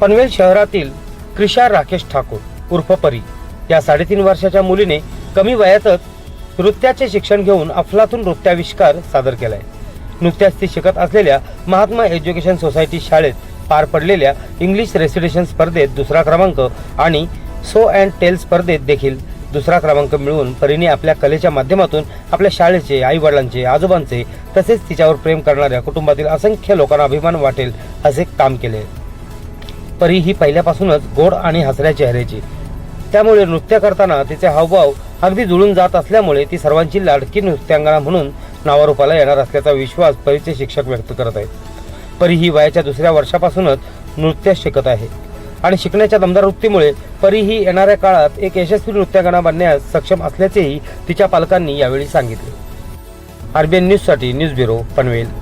पनवेल शहरातील क्रिशा राकेश ठाकूर उर्फ परी. या साडेतीन वर्षाच्या मुलीने कमी वयातच नृत्याचे शिक्षण घेऊन अफलातून नृत्याविष्कार सादर केलाय. नुकत्याच ती शिकत असलेल्या महात्मा एज्युकेशन सोसायटी शाळेत पार पडलेल्या इंग्लिश रेसिडेशन स्पर्धेत दुसरा क्रमांक आणि सो अँड टेल स्पर्धेत देखील दुसरा क्रमांक मिळवून परीने आपल्या कलेच्या माध्यमातून आपल्या शाळेचे आई वडिलांचे आजोबांचे तसेच तिच्यावर प्रेम करणाऱ्या कुटुंबातील असंख्य लोकांना अभिमान वाटेल असे काम केले. परी ही पहिल्यापासूनच गोड आणि हसऱ्या चेहऱ्याची. त्यामुळे नृत्य करताना तिचे हावभाव अगदी जुळून जात असल्यामुळे ती सर्वांची लाडकी नृत्यांगना म्हणून नावारूपाला येणार असल्याचा विश्वास परीचे शिक्षक व्यक्त करत आहेत. परी ही वयाच्या दुसऱ्या वर्षापासूनच नृत्य शिकत आहे. आणि शिकण्याच्या दमदार वृत्तीमुळे परी ही येणाऱ्या काळात एक यशस्वी नृत्यांगना बनण्यास सक्षम असल्याचेही तिच्या पालकांनी यावेळी सांगितले. आरबीएन न्यूजसाठी न्यूज ब्युरो पनवेल.